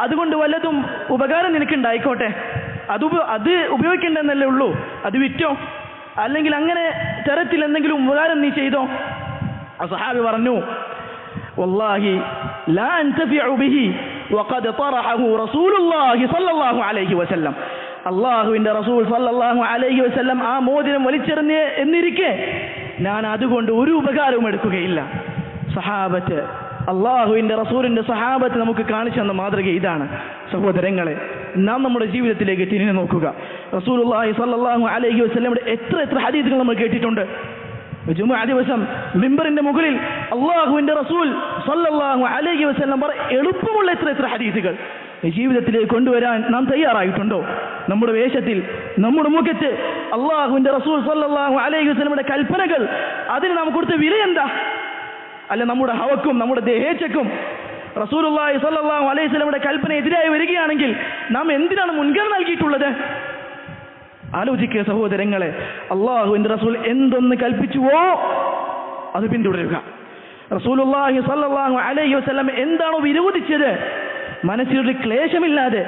Speaker 1: അതുകൊണ്ട് വല്ലതും ഉപകാരം നിനക്കുണ്ടായിക്കോട്ടെ. അത് അത് ഉപയോഗിക്കേണ്ടെന്നല്ലേ ഉള്ളൂ. അത് വിറ്റോ? അല്ലെങ്കിൽ അങ്ങനെ തരത്തിൽ എന്തെങ്കിലും ഉപകാരം നീ ചെയ്തോ? ആ സഹാബി പറഞ്ഞു والله لا أنتفع به وقد طرحه رسول الله صلى الله عليه وسلم അള്ളാഹുവിന്റെ റസൂൽ സല്ലല്ലാഹു അലൈഹി വസല്ലം ആ മോതിരം വലിച്ചെറിഞ്ഞ് എന്നിരിക്കെ ഞാൻ അതുകൊണ്ട് ഒരു ഉപകാരവും എടുക്കുകയില്ല സഹാബത്ത് അള്ളാഹുവിന്റെ റസൂലിന്റെ സഹാബത്ത് നമുക്ക് കാണിച്ചു തന്ന മാതൃക ഇതാണ് സഹോദരങ്ങളെ നാം നമ്മുടെ ജീവിതത്തിലേക്ക് തിരിഞ്ഞു നോക്കുക റസൂലുള്ളാഹി സല്ലല്ലാഹു അലൈഹി വസല്ലമയുടെ എത്ര എത്ര ഹദീസുകൾ നമ്മൾ കേട്ടിട്ടുണ്ട് ജുമുഅ ദിവസം മിമ്പറിന്റെ മുകളിൽ അള്ളാഹുവിന്റെ റസൂൽ സല്ലല്ലാഹു അലൈഹി വസല്ലം പറ എളുപ്പമുള്ള എത്ര എത്ര ഹദീസുകൾ. ജീവിതത്തിലേക്ക് കൊണ്ടുവരാൻ നാം തയ്യാറായിട്ടുണ്ടോ? നമ്മുടെ വേഷത്തിൽ നമ്മുടെ മുഖത്ത് അള്ളാഹുവിന്റെ റസൂൽ സല്ലല്ലാഹു അലൈഹി വസല്ലമയുടെ കൽപ്പനകൾ അതിന് നാം കൊടുത്ത വില എന്താ? അല്ല നമ്മുടെ ഹവക്കും നമ്മുടെ ദേഹേച്ഛക്കും റസൂലുള്ളാഹി സല്ലല്ലാഹു അലൈഹി വസല്ലമയുടെ കൽപ്പന എതിരായി വരികയാണെങ്കിൽ നാം എന്തിനാണ് മുൻഗണന നൽകിയിട്ടുള്ളത്? ആലോചിക്കുക സഹോദരങ്ങളെ അള്ളാഹുവിന്റെ റസൂൽ എന്തൊന്ന് കൽപ്പിച്ചുവോ അത് പിന്തുടരുക. റസൂലുള്ളാഹി സല്ലല്ലാഹു അലൈഹി വസല്ലം എന്താണോ വിരോധിച്ചത്? മനസ്സിലൊരു ക്ലേശമില്ലാതെ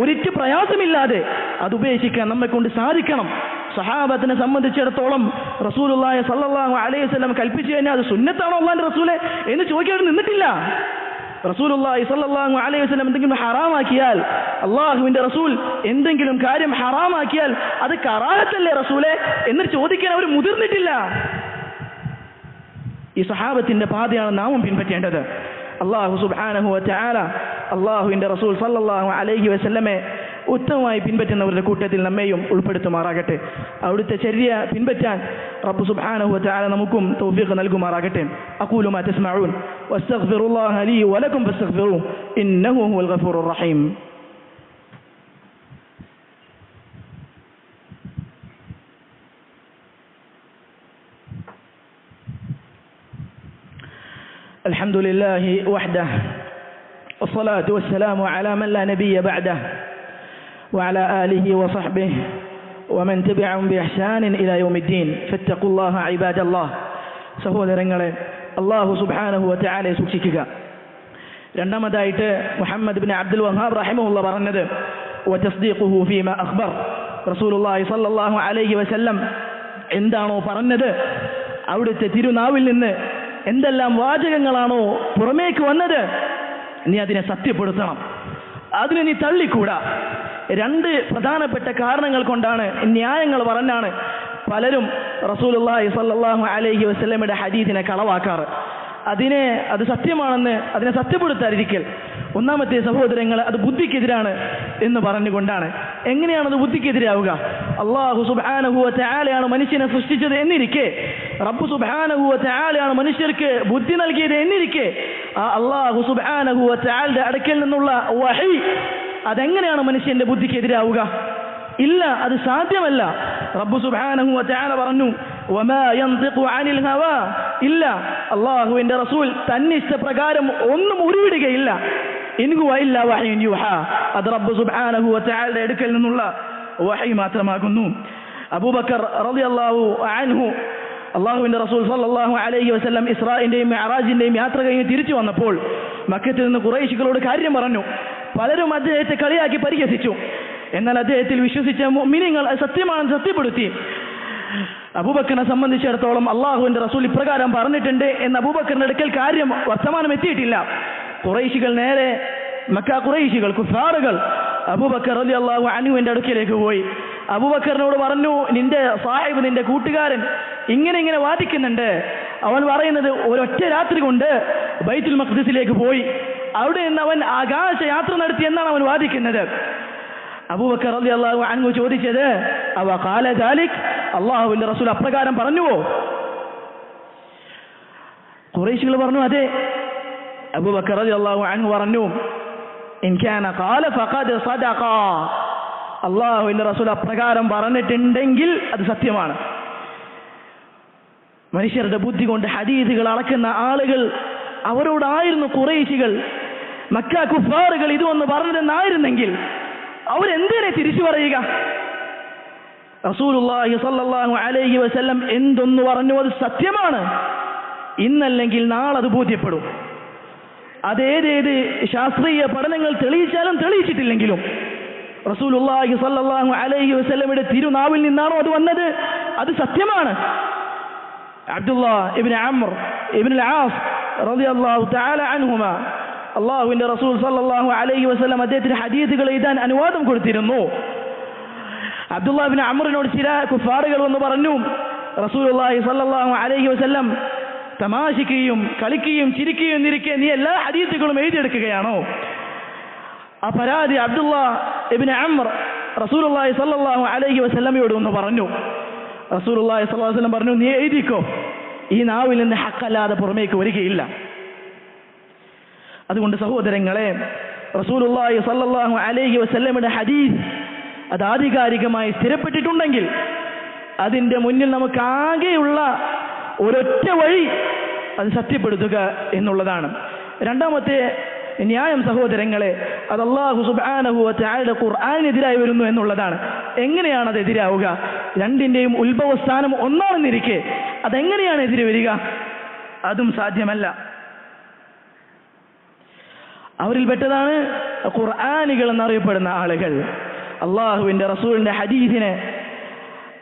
Speaker 1: ഒരിറ്റ് പ്രയാസമില്ലാതെ അത് ഉപേക്ഷിക്കാൻ നമ്മെ കൊണ്ട് സാധിക്കണം. സഹാബത്തിനെ സംബന്ധിച്ചിടത്തോളം റസൂലുള്ളാഹി സല്ലല്ലാഹു അലൈഹി വസല്ലം കൽപ്പിച്ചു കഴിഞ്ഞാൽ അത് സുന്നത്താണോ അള്ളാഹിന്റെ റസൂലെ എന്ന് ചോദിക്കാൻ നിന്നിട്ടില്ല. റസൂലുള്ളാഹി സ്വല്ലല്ലാഹു അലൈഹി വസല്ലം എന്തെങ്കിലും ഹറാമാക്കിയാൽ അള്ളാഹുവിന്റെ റസൂൽ എന്തെങ്കിലും കാര്യം ഹറാമാക്കിയാൽ അത് കറാഹത്തല്ലേ റസൂലെ? എന്ന് ചോദിക്കാൻ അവർ മുതിർന്നിട്ടില്ല. ഈ സഹാബത്തിന്റെ പാതയാണ് നാമം പിൻപറ്റേണ്ടത്. അള്ളാഹു വതആല അള്ളാഹുവിന്റെ റസൂൽ സല്ലല്ലാഹു അലൈഹി വസല്ലമെ ഉത്തമമായി പിൻപറ്റുന്നവരുടെ കൂട്ടത്തിൽ നമ്മെയും ഉൾപ്പെടുത്തുമാറാകട്ടെ അവിടുത്തെ ചര്യ പിൻപറ്റാൻ റബ്ബ് സുബ്ഹാനഹു വതആല നമുക്കും തൗഫീഖ് നൽകുമാറാകട്ടെ അഖൂലു മാ തസ്മഊൻ വസ്തഗ്ഫിറുല്ലാഹ ലീ വലക്കും ഫസ്തഗ്ഫിറൂഹു ഇന്നഹു ഹുവൽ ഗഫൂറുർ റഹീം الحمد لله وحده والصلاة والسلام على من لا نبي بعده وعلى آله وصحبه ومن تبعهم بإحسان إلى يوم الدين فاتقوا الله عباد الله സഹോദരങ്ങളെ അള്ളാഹു സുബ്ഹാനഹു വതആലയെ സൂക്ഷിക്കുക രണ്ടാമതായിട്ട് മുഹമ്മദ് ബിൻ അബ്ദുൽ വഹാബ് റഹിമഹുള്ള പറഞ്ഞത് വതസ്ദീഖുഹു ഫീമാ അഖ്ബർ റസൂലുള്ളാഹി സ്വല്ലല്ലാഹു അലൈഹി വസല്ലം എന്താണോ പറഞ്ഞത് അവിടുത്തെ തിരുനാവിൽ നിന്ന് എന്തെല്ലാം വാചകങ്ങളാണോ പുറമേക്ക് വന്നത് നീ അതിനെ സത്യപ്പെടുത്തണം അതിനെ നീ തള്ളിക്കൂടാ രണ്ട് പ്രധാനപ്പെട്ട കാരണങ്ങൾ കൊണ്ടാണ് ന്യായങ്ങൾ പറഞ്ഞാണ് പലരും റസൂലുള്ളാഹി സ്വല്ലല്ലാഹു അലൈഹി വസല്ലമയുടെ ഹരീദിനെ കളവാക്കാറ്. അതിനെ അത് സത്യമാണെന്ന് അതിനെ സത്യപ്പെടുത്താതിരിക്കൽ ഒന്നാമത്തെ സഹോദരങ്ങൾ അത് ബുദ്ധിക്കെതിരാണ് എന്ന് പറഞ്ഞുകൊണ്ടാണ്. എങ്ങനെയാണ് അത് ബുദ്ധിക്കെതിരാവുക? അള്ളാഹു സുബാനഹുവ ചാലയാണ് മനുഷ്യനെ സൃഷ്ടിച്ചത് എന്നിരിക്കെ. റബ്ബു സുബാനഹുവ ചാലയാണ് മനുഷ്യർക്ക് ബുദ്ധി നൽകിയത് എന്നിരിക്കെ. ആ അള്ളാഹു സുബാനഹുവ ചാലിന്റെ അടുക്കൽ നിന്നുള്ള വഹി അതെങ്ങനെയാണ് മനുഷ്യന്റെ ബുദ്ധിക്ക് എതിരാവുക? ഇല്ല അത് സാധ്യമല്ല. റബ്ബു സുബാനഹു വതആല പറഞ്ഞു ഇല്ല അള്ളാഹുവിന്റെ റസൂൽ തന്നിഷ്ടപ്രകാരം ഒന്നും ഉരുവിടുകയില്ല. അത് റബ്ബു സുബാനഹു വതആലയുടെ എടുക്കൽ നിന്നുള്ള വഹി മാത്രമാകുന്നു. അബൂബക്കർ റളിയല്ലാഹു അൻഹു അള്ളാഹുവിന്റെ റസൂൽ സല്ലല്ലാഹു അലൈഹി വസല്ലം ഇസ്രാഇന്റെയും മെഹറാജിന്റെയും യാത്ര കഴിഞ്ഞ് തിരിച്ചു വന്നപ്പോൾ മക്കത്തിൽ നിന്ന് കുറേശികളോട് കാര്യം പറഞ്ഞു പലരും അദ്ദേഹത്തെ കളിയാക്കി പരിഹസിച്ചു. എന്നാൽ അദ്ദേഹത്തിൽ വിശ്വസിച്ച മിനിങ്ങൾ സത്യമാണെന്ന് സത്യപ്പെടുത്തി. അബൂബക്കറിനെ സംബന്ധിച്ചിടത്തോളം അള്ളാഹുവിന്റെ റസൂൽ ഇപ്രകാരം പറഞ്ഞിട്ടുണ്ട് എന്ന് അബൂബക്കറിന്റെ അടുക്കൽ കാര്യം വർത്തമാനം എത്തിയിട്ടില്ല. കുറേശികൾ നേരെ മക്ക കുറേശികൾ കുഫാറുകൾ അബൂബക്കർ അലി അള്ളാഹു അനുവിന്റെ അടുക്കിലേക്ക് പോയി. അബൂബക്കറിനോട് പറഞ്ഞു നിന്റെ സാഹിബ് നിന്റെ കൂട്ടുകാരൻ ഇങ്ങനെ ഇങ്ങനെ വാദിക്കുന്നുണ്ട്. അവൻ പറയുന്നത് ഒരൊറ്റ രാത്രി കൊണ്ട് ബൈത്തുൽ മഖ്ദിസിലേക്ക് പോയി. അവിടെ നിന്ന് അവൻ ആകാശ യാത്ര നടത്തി എന്നാണ് അവൻ വാദിക്കുന്നത്. അബൂബക്കർ അലി അള്ളാഹു അൻഹു ചോദിച്ചത് അവ കാല ജാലിക് അള്ളാഹുവിന്റെ റസൂൽ അപ്രകാരം പറഞ്ഞുവോ? കുറേശികൾ പറഞ്ഞു അതെ. അബൂബക്കർ അലി അള്ളാഹു അൻഹു പറഞ്ഞു എനിക്കാണ് കാല ഫഖദ് സദഖ. അള്ളാഹുവിന്റെ റസൂൽ അപ്രകാരം പറഞ്ഞിട്ടുണ്ടെങ്കിൽ അത് സത്യമാണ്. മനുഷ്യരുടെ ബുദ്ധി കൊണ്ട് ഹദീസുകൾ അളക്കുന്ന ആളുകൾ അവരോടായിരുന്നു കുറേശികൾ മക്ക കുഫാറുകൾ ഇതൊന്ന് പറഞ്ഞതെന്നായിരുന്നെങ്കിൽ അവരെന്തിനെ തിരിച്ചു പറയുക? റസൂലുള്ളാഹി അലൈഹി വസല്ലം എന്തൊന്നു പറഞ്ഞു അത് സത്യമാണ്. ഇന്നല്ലെങ്കിൽ നാളെ അത് ബോധ്യപ്പെടും അതേതേത് ശാസ്ത്രീയ പഠനങ്ങൾ തെളിയിച്ചാലും തെളിയിച്ചിട്ടില്ലെങ്കിലും റസൂലുള്ളാഹി അലൈഹി വസല്ലമയുടെ തിരുനാവിൽ നിന്നാണോ അത് വന്നത്? അത് സത്യമാണ്. Abdullah ibn Amr ibn al As റളിയല്ലാഹു തആല അള്ളാഹുവിന്റെ റസൂൽ സല്ലാഹു അലൈഹി വസ്ലം അദ്ദേഹത്തിന് ഹദീദുകൾ എഴുതാൻ അനുവാദം കൊടുത്തിരുന്നു. അബ്ദുല്ലാബിന് അമറിനോട് ചില കുഫാറുകൾ വന്ന് പറഞ്ഞു റസൂലുള്ളാഹി സല്ലാഹു അലൈഹി വസ്ലം തമാശിക്കുകയും കളിക്കുകയും ചിരിക്കുകയും എന്നിരിക്കെ നീ എല്ലാ ഹദീസുകളും എഴുതിയെടുക്കുകയാണോ? ആ പരാതി അബ്ദുള്ള അമർ അംർ റസൂലുള്ളാഹി സല്ലല്ലാഹു അലൈഹി വസല്ലമയോട് ഒന്ന് പറഞ്ഞു. റസൂലുള്ളാഹി സല്ലല്ലാഹു അലൈഹി വസല്ലം പറഞ്ഞു നീ എഴുതിക്കോ. ഈ നാവിൽ നിന്ന് ഹക്കല്ലാതെ പുറമേക്ക് വരികയില്ല. അതുകൊണ്ട് സഹോദരങ്ങളെ റസൂലുള്ളാഹി സ്വല്ലല്ലാഹു അലൈഹി വസല്ലമയുടെ ഹദീസ് അത് ആധികാരികമായി സ്ഥിരപ്പെട്ടിട്ടുണ്ടെങ്കിൽ അതിന്റെ മുന്നിൽ നമുക്ക് ആകെയുള്ള ഒരൊറ്റ വഴി അത് സത്യപ്പെടുത്തുക എന്നുള്ളതാണ്. രണ്ടാമത്തെ ന്യായം സഹോദരങ്ങളെ അത് അള്ളാഹു സുബാനഹു അയാളുടെ ഖുർആാനെതിരായി വരുന്നു എന്നുള്ളതാണ്. എങ്ങനെയാണ് അത് എതിരാവുക? രണ്ടിന്റെയും ഉത്ഭവസ്ഥാനം ഒന്നാണെന്നിരിക്കെ അതെങ്ങനെയാണ് എതിരെ വരിക? അതും സാധ്യമല്ല. അവരിൽപ്പെട്ടതാണ് ഖുർആാനികൾ എന്നറിയപ്പെടുന്ന ആളുകൾ. അള്ളാഹുവിന്റെ റസൂലിന്റെ ഹദീസിനെ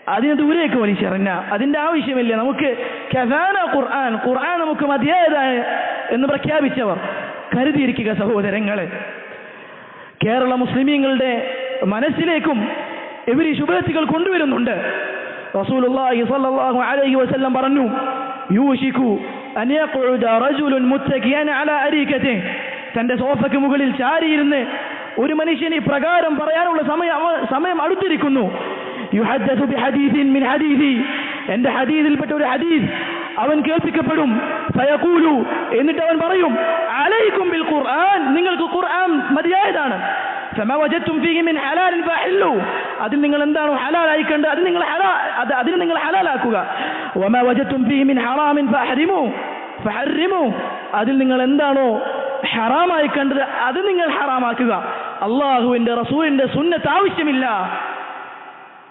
Speaker 1: അതിന് ദൂരേക്ക് വലിച്ചെറിഞ്ഞ അതിന്റെ ആവശ്യമില്ല. നമുക്ക് ഖസാന ഖുർആൻ ഖുർആൻ നമുക്ക് മതിയായതാണ് എന്ന് പ്രഖ്യാപിച്ചവർ കരുതിയിരിക്കുക സഹോദരങ്ങളെ. കേരള മുസ്ലിമീങ്ങളുടെ മനസ്സിലേക്കും ഇവർ ഈ കൊണ്ടുവരുന്നുണ്ട്. റസൂലുള്ളാഹി സ്വല്ലല്ലാഹു അലൈഹി വസല്ലം പറഞ്ഞു യൂഷിക്കു അൻ റജുലുൻ മുത്തഖിയൻ അലാ അരീകതിഹി തന്റെ സോഫയ്ക്ക് മുകളിൽ ചാരിയിരുന്ന് ഒരു മനുഷ്യന് ഈ പ്രകാരം പറയാനുള്ള സമയം സമയം അടുത്തിരിക്കുന്നു. എന്റെ ഹദീദിൽപ്പെട്ട ഒരു ഹദീദ് അവൻ കേൾപ്പിക്കപ്പെടും. ഫയഖൂലു എന്നിട്ട് അവൻ പറയും അലൈക്കും ബിൽ ഖുർആൻ. നിങ്ങൾക്ക് ഖുർആൻ മതിയായതാണ്. അതിൽ നിങ്ങൾ എന്താണോ ഹലാലായി കണ്ട് അത് നിങ്ങൾ അതിന് നിങ്ങൾ ഹലാലാക്കുക. അതിൽ നിങ്ങൾ എന്താണോ ഹറാമായി കണ്ടത് അത് നിങ്ങൾ ഹറാമാക്കുക. അള്ളാഹുവിന്റെ റസൂലിന്റെ സുന്നത്ത് ആവശ്യമില്ല.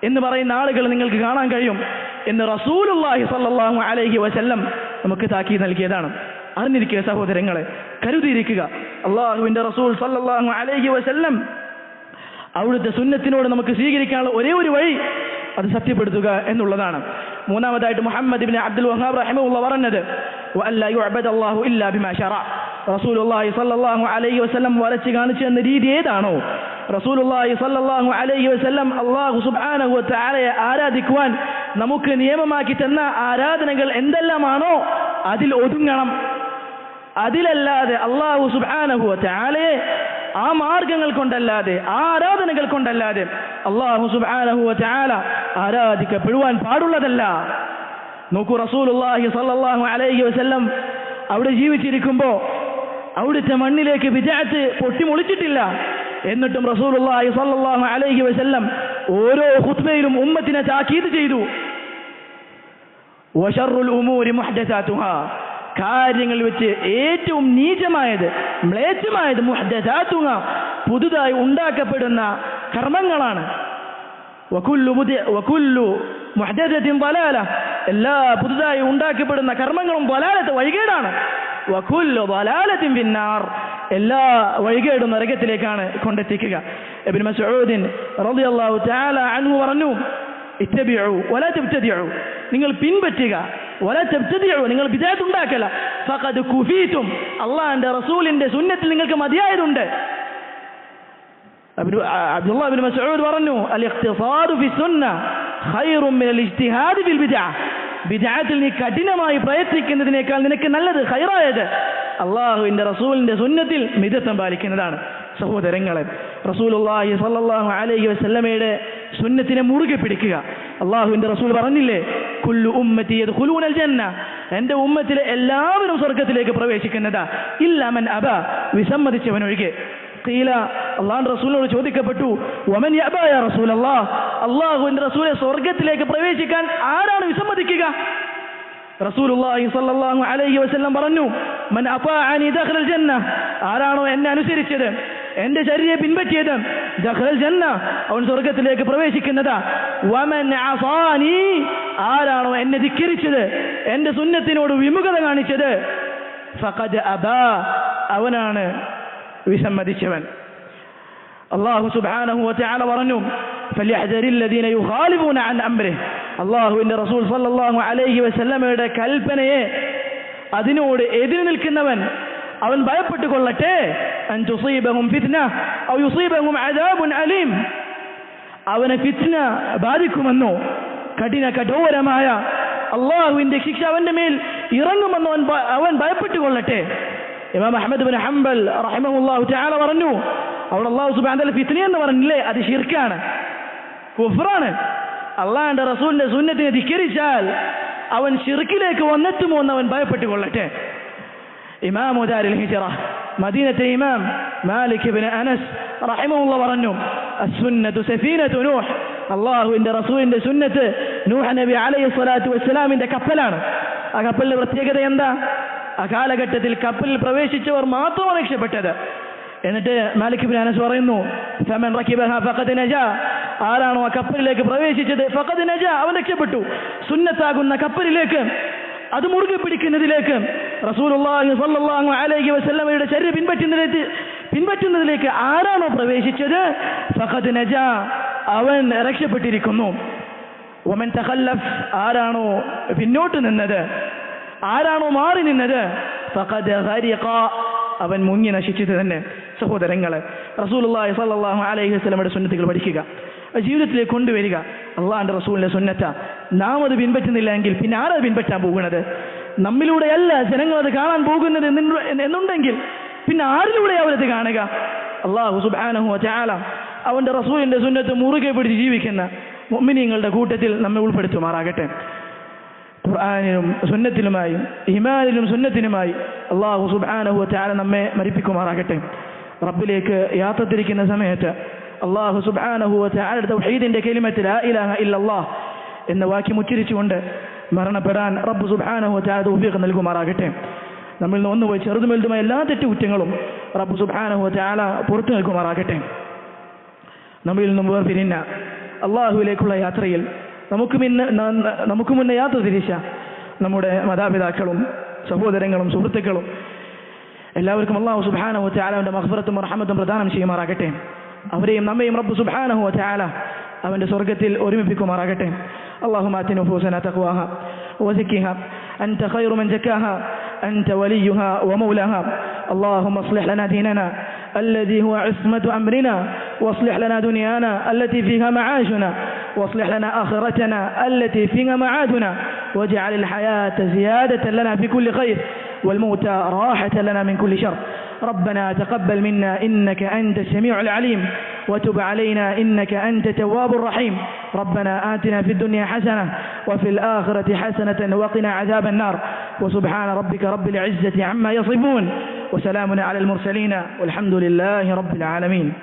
Speaker 1: എന്ന് പറയുന്ന ആളുകൾ നിങ്ങൾക്ക് കാണാൻ കഴിയും. എന്ന് റസൂലുള്ളാഹി സല്ലാഹു അലഹി വസല്ലം നമുക്ക് താക്കി നൽകിയതാണ്. അറിഞ്ഞിരിക്കുക സഹോദരങ്ങളെ കരുതിയിരിക്കുക. അള്ളാഹുവിന്റെ റസൂൽ സല്ലാഹു അലഹി വസല്ലം അവിടുത്തെ സുന്നത്തിനോട് നമുക്ക് സ്വീകരിക്കാനുള്ള ഒരേ ഒരു വഴി അത് സത്യപ്പെടുത്തുക എന്നുള്ളതാണ്. മൂന്നാമതായിട്ട് മുഹമ്മദ് ഇബ്നു അബ്ദുൽ വഹാബ് റഹിമുള്ള പറഞ്ഞത് അല്ലാഹു ഇല്ലാ ബിമാ ശറഅ റസൂലുള്ളാഹി സ്വല്ലല്ലാഹു അലൈഹി വസല്ലം വരച്ച് കാണിച്ചു എന്ന രീതി ഏതാണോ? റസൂലുള്ളാഹി സ്വല്ലല്ലാഹു അലൈഹി വസല്ലം അല്ലാഹു സുബ്ഹാനഹു വ തആലയെ ആരാധിക്കുവാൻ നമുക്ക് നിയമമാക്കി തന്ന ആരാധനകൾ എന്തെല്ലാമാണോ അതിൽ ഒതുങ്ങണം. അതിലല്ലാതെ അള്ളാഹു സുബ്ഹാനഹു വ തആലയെ ആ മാർഗങ്ങൾ കൊണ്ടല്ലാതെ ആ ആരാധനകൾ കൊണ്ടല്ലാതെ അള്ളാഹു ആരാധിക്കപ്പെടുവാൻ പാടുള്ളതല്ല. നോക്കൂ റസൂലുള്ളാഹി സ്വല്ലല്ലാഹു അലൈഹി വസല്ലം അവിടെ ജീവിച്ചിരിക്കുമ്പോൾ അവിടുത്തെ മണ്ണിലേക്ക് വിജയത്ത് പൊട്ടിമൊളിച്ചിട്ടില്ല. എന്നിട്ടും റസൂലുള്ളാഹി സ്വല്ലല്ലാഹു അലൈഹി വസല്ലം ഓരോ ഖുത്ബയിലും ഉമ്മത്തിനെ താക്കീത് ചെയ്തു. ഉമൂരി കാര്യങ്ങൾ വെച്ച് ഏറ്റവും നീചമായത് മ്ലേച്ഛമായത് മുഹദാത്തുങ്ങ പുതുതായി ഉണ്ടാക്കപ്പെടുന്ന കർമ്മങ്ങളാണ്. വകുല്ലു പുതിയ വകുല്ലു മുഹദത്തിൻ വലാല. എല്ലാ പുതുതായി ഉണ്ടാക്കപ്പെടുന്ന കർമ്മങ്ങളും വലാലത്ത് വഴികേടാണ്. വകുല്ലു വലാലത്തിൻ പിന്നാർ എല്ലാ വഴികേടും നരകത്തിലേക്കാണ് കൊണ്ടെത്തിക്കുക. എബിൻ മസൂദിൻ റളിയല്ലാഹു തആല അൻഹു പറഞ്ഞു ഇത്തബിഉ വലാ തബ്തദിഉ നിങ്ങൾ പിൻപറ്റുക. വലാ തബ്തദിഉ നിങ്ങൾ ബിദഅത്ത് ഉണ്ടാക്കല. ഫഖദ് കുഫീതും അള്ളാഹിന്റെ റസൂലിന്റെ സുന്നത്തിൽ നിങ്ങൾക്ക് മതിയായതുണ്ട്. അബ്ദു- അബ്ദുല്ലാ ബിൻ മസ്ഊദ് പറഞ്ഞു അൽ ഇഖ്തിസാദു ഫി സുന്ന ഖൈറും മിനൽ ഇജ്തിഹാദി ഫിൽ ബിദ്അ ബിദ്അത്തിൽ നീ കഠിനമായി പ്രയത്നിക്കുന്നതിനേക്കാൾ നിനക്ക് നല്ലത് ഹൈറായത് അള്ളാഹുവിന്റെ റസൂലിന്റെ സുന്നത്തിൽ മിതത്വം പാലിക്കുന്നതാണ്. സഹോദരങ്ങളെ റസൂലുള്ളാഹി സ്വല്ലല്ലാഹു അലൈഹി വസല്ലമയുടെ സുന്നത്തിനെ മുറുകെ പിടിക്കുക. അള്ളാഹുവിന്റെ റസൂൽ പറഞ്ഞില്ലേ കുല്ലു ഉമ്മത്തി യദ്ഖുലൂനൽ ജന്ന എന്റെ ഉമ്മത്തിലെ എല്ലാവരും സ്വർഗത്തിലേക്ക് പ്രവേശിക്കുന്നതാ. ഇല്ലമൻ അബ വിസമ്മതിച്ചവനൊഴികെ. ഖീല അള്ളാഹു റസൂലിനോട് ചോദിക്കപ്പെട്ടു ഒമൻ യഅബ റസൂൽ റസൂലല്ലാഹ് അള്ളാഹുവിന്റെ റസൂലെ സ്വർഗത്തിലേക്ക് പ്രവേശിക്കാൻ ആരാണ് വിസമ്മതിക്കുക? റസൂലുള്ളാഹി സ്വല്ലല്ലാഹു അലൈഹി വസല്ലം പറഞ്ഞു മൻ ദഖലൽ ജന്ന. ആരാണോ എന്നെ അനുസരിച്ചത്? എന്റെ ശരീരം പിൻപറ്റിയത് ജന്ന അവൻ സ്വർഗത്തിലേക്ക് പ്രവേശിക്കുന്നതാ. വമൻ ആരാണോ എന്നെ ധിക്കരിച്ചത്? എന്റെ സുന്നത്തിനോട് വിമുഖത കാണിച്ചത്? ഫഖദ് അവനാണ് വിസമ്മതിച്ചവൻ. അള്ളാഹു സുബാനഹു പറഞ്ഞു അള്ളാഹുവിന്റെ റസൂൽ സല്ലാഹു അലൈഹി വസല്ലമയുടെ കൽപ്പനയെ അതിനോട് എതിര് നിൽക്കുന്നവൻ അവൻ ഭയപ്പെട്ടു കൊള്ളട്ടെ അലീം അവനെ ഫിത്ന ബാധിക്കുമെന്നോ? കഠിന കഠോരമായ അള്ളാഹുവിന്റെ ശിക്ഷ അവന്റെ മേൽ ഇറങ്ങുമെന്നോ അവൻ ഭയപ്പെട്ട് കൊള്ളട്ടെ ഇമാം അഹമ്മദ് ബിൻ ഹംബൽ റഹിമഹുല്ലാഹു തആല പറഞ്ഞു. അവിടെ അള്ളാഹു ഫിത്ന എന്ന് പറഞ്ഞില്ലേ? അത് ഷിർക്കാണ് കുഫ്റാണ്. അള്ളാഹിന്റെ റസൂലിന്റെ സുന്നത്തിനെ ധിക്കരിച്ചാൽ അവൻ ഷിർക്കിലേക്ക് വന്നെത്തുമോ എന്ന് അവൻ ഭയപ്പെട്ടു കൊള്ളട്ടെ ഇമാം ദാരിൽ ഹിജറ. മദീനത്തെ ഇമാം മാലിക് ബിൻ അനസ് റഹിമഹുള്ള പറഞ്ഞു അസ്സുന്നത്തു സഫീനത്തു നൂഹ്. അള്ളാഹുവിന്റെ റസൂലിന്റെ സുന്നത്ത് നൂഹ് നബി അലൈഹി സ്വലാത്തു വസ്സലാമിന്റെ കപ്പലാണ്. ആ കപ്പലിന്റെ പ്രത്യേകത എന്താ? ആ കാലഘട്ടത്തിൽ കപ്പലിൽ പ്രവേശിച്ചവർ മാത്രമാണ് രക്ഷപ്പെട്ടത്. എന്നിട്ട് മാലിക് ബിൻ അനസ് പറയുന്നു ഫമൻ റകിബഹ ഫഖദ് നജാ. ആരാണോ ആ കപ്പലിലേക്ക് പ്രവേശിച്ചത്? ഫഖദ് നജാ. അവൻ രക്ഷപ്പെട്ടു. സുന്നത്താകുന്ന കപ്പലിലേക്ക് അത് മുറുകെ പിടിക്കുന്നതിലേക്ക് റസൂലുള്ളാഹി സ്വല്ലല്ലാഹു അലൈഹി വസല്ലമയുടെ ശരീരം പിൻപറ്റുന്നതിലേക്ക് പിൻപറ്റുന്നതിലേക്ക് ആരാണോ പ്രവേശിച്ചത്? ഫഖദ് നജ. അവൻ രക്ഷപ്പെട്ടിരിക്കുന്നു. ഒമൻ തഖല്ലഫ്. ആരാണോ പിന്നോട്ട് നിന്നത്? ആരാണോ മാറി നിന്നത്? ഫഖദ് ഹരിഖ അവൻ മുങ്ങി നശിച്ചത് തന്നെ. സഹോദരങ്ങളെ റസൂലുള്ളാഹി സ്വല്ലല്ലാഹു അലൈഹി വസല്ലമയുടെ സുന്നത്തുകൾ പഠിക്കുക ജീവിതത്തിലേക്ക് കൊണ്ടുവരിക. അള്ളാഹാന്റെ റസൂലിന്റെ സുന്നത്ത. നാം അത് പിൻപറ്റുന്നില്ല എങ്കിൽ പിന്നെ ആരത് പിൻപറ്റാൻ പോകുന്നത്? നമ്മിലൂടെയല്ല ജനങ്ങൾ അത് കാണാൻ പോകുന്നത് എന്നുണ്ടെങ്കിൽ പിന്നെ ആരിലൂടെ അവരത് കാണുക? അള്ളാഹു സുബ്ഹാനഹു വതആല അവന്റെ റസൂലിന്റെ സുന്നത്ത് മുറുകെ പിടിച്ച് ജീവിക്കുന്ന മൊമ്മിനിയങ്ങളുടെ കൂട്ടത്തിൽ നമ്മെ ഉൾപ്പെടുത്തുമാറാകട്ടെ. ഖുർആാനിനും സുന്നത്തിനുമായി ഹിമാനിനും സുന്നത്തിനുമായി അള്ളാഹു സുബാനഹു ചാല നമ്മെ മരിപ്പിക്കുമാറാകട്ടെ. റബ്ബിലേക്ക് യാത്ര തിരിക്കുന്ന സമയത്ത് അള്ളാഹു സുബ്ഹാനഹു വതആല തൗഹീദിന്റെ കലിമത്തിൽ ലാ ഇലാഹ ഇല്ലല്ലാഹ് എന്ന വാക്യം ഉച്ചരിച്ചുകൊണ്ട് മരണപ്പെടാൻ റബ്ബ് സുബ്ഹാനഹു വതആല ഉപയോഗം നൽകുമാറാകട്ടെ. നമ്മിൽ നിന്ന് ഒന്നുപോയി ചെറുതും വലുതുമായ എല്ലാ തെറ്റുകുറ്റങ്ങളും റബ്ബ് സുബ്ഹാനഹു വതആല പുറത്തു നിൽക്കുമാറാകട്ടെ നമ്മിൽ നിന്നും വേർപിരിഞ്ഞ അള്ളാഹുവിലേക്കുള്ള യാത്രയിൽ നമുക്ക് മുന്നേ നമുക്ക് മുന്നേ യാത്ര തിരിച്ച നമ്മുടെ മാതാപിതാക്കളും സഹോദരങ്ങളും സുഹൃത്തുക്കളും എല്ലാവർക്കും അള്ളാഹു സുബാനഹു ചാലവന്റെ മഹഫറത്തും റഹമത്തും പ്രദാനം ചെയ്യുമാറാകട്ടെ അവരെയും നമ്മയും റബ്ബ് സുബാനഹു ചാല അവന്റെ സ്വർഗത്തിൽ ഒരുമിപ്പിക്കുമാറാകട്ടെ اللهم آت نفوسنا تقواها وزكها أنت خير من زكاها أنت وليها ومولاها اللهم اصلح لنا ديننا الذي هو عصمة أمرنا واصلح لنا دنيانا التي فيها معاشنا واصلح لنا آخرتنا التي فيها معادنا واجعل الحياة زيادة لنا في كل خير والموت راحة لنا من كل شر. ربنا تقبل منا إنك أنت السميع العليم. وتب علينا إنك أنت تواب الرحيم. ربنا آتنا في الدنيا حسنة وفي الآخرة حسنة وقنا عذاب النار. وسبحان ربك رب العزة عما يصفون. وسلام على المرسلين والحمد لله رب العالمين.